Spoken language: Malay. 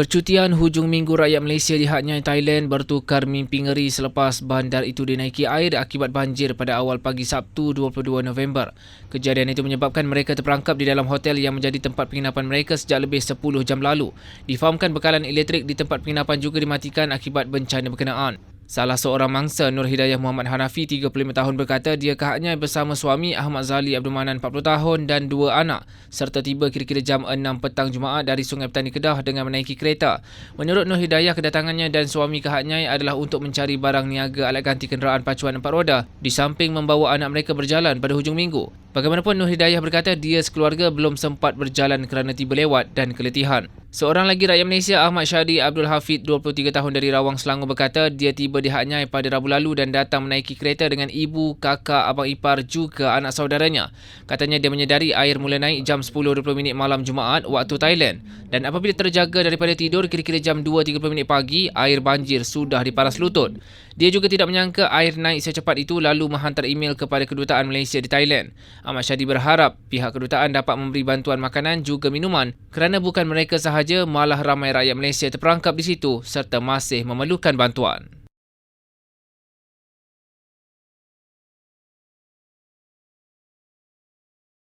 Percutian hujung minggu rakyat Malaysia di Hat Nyai, Thailand bertukar mimpi ngeri selepas bandar itu dinaiki air akibat banjir pada awal pagi Sabtu 22 November. Kejadian itu menyebabkan mereka terperangkap di dalam hotel yang menjadi tempat penginapan mereka sejak lebih 10 jam lalu. Difahamkan bekalan elektrik di tempat penginapan juga dimatikan akibat bencana berkenaan. Salah seorang mangsa Nur Hidayah Muhammad Hanafi 35 tahun berkata dia ke Haknyai bersama suami Ahmad Zali Abdul Manan 40 tahun dan dua anak serta tiba kira-kira jam 6 petang Jumaat dari Sungai Petani Kedah dengan menaiki kereta. Menurut Nur Hidayah kedatangannya dan suami ke Haknyai adalah untuk mencari barang niaga alat ganti kenderaan pacuan empat roda di samping membawa anak mereka berjalan pada hujung minggu. Bagaimanapun Nur Hidayah berkata dia sekeluarga belum sempat berjalan kerana tiba lewat dan keletihan. Seorang lagi rakyat Malaysia Ahmad Syadi Abdul Hafid 23 tahun dari Rawang Selangor berkata dia tiba di Haknyai pada Rabu lalu dan datang menaiki kereta dengan ibu, kakak, abang ipar juga anak saudaranya. Katanya dia menyedari air mula naik jam 10.20 minit malam Jumaat waktu Thailand dan apabila terjaga daripada tidur kira-kira jam 2.30 minit pagi air banjir sudah di paras lutut. Dia juga tidak menyangka air naik secepat itu lalu menghantar email kepada kedutaan Malaysia di Thailand. Ahmad Syadi berharap pihak kedutaan dapat memberi bantuan makanan juga minuman kerana bukan mereka sahaja sahaja malah ramai rakyat Malaysia terperangkap di situ serta masih memerlukan bantuan.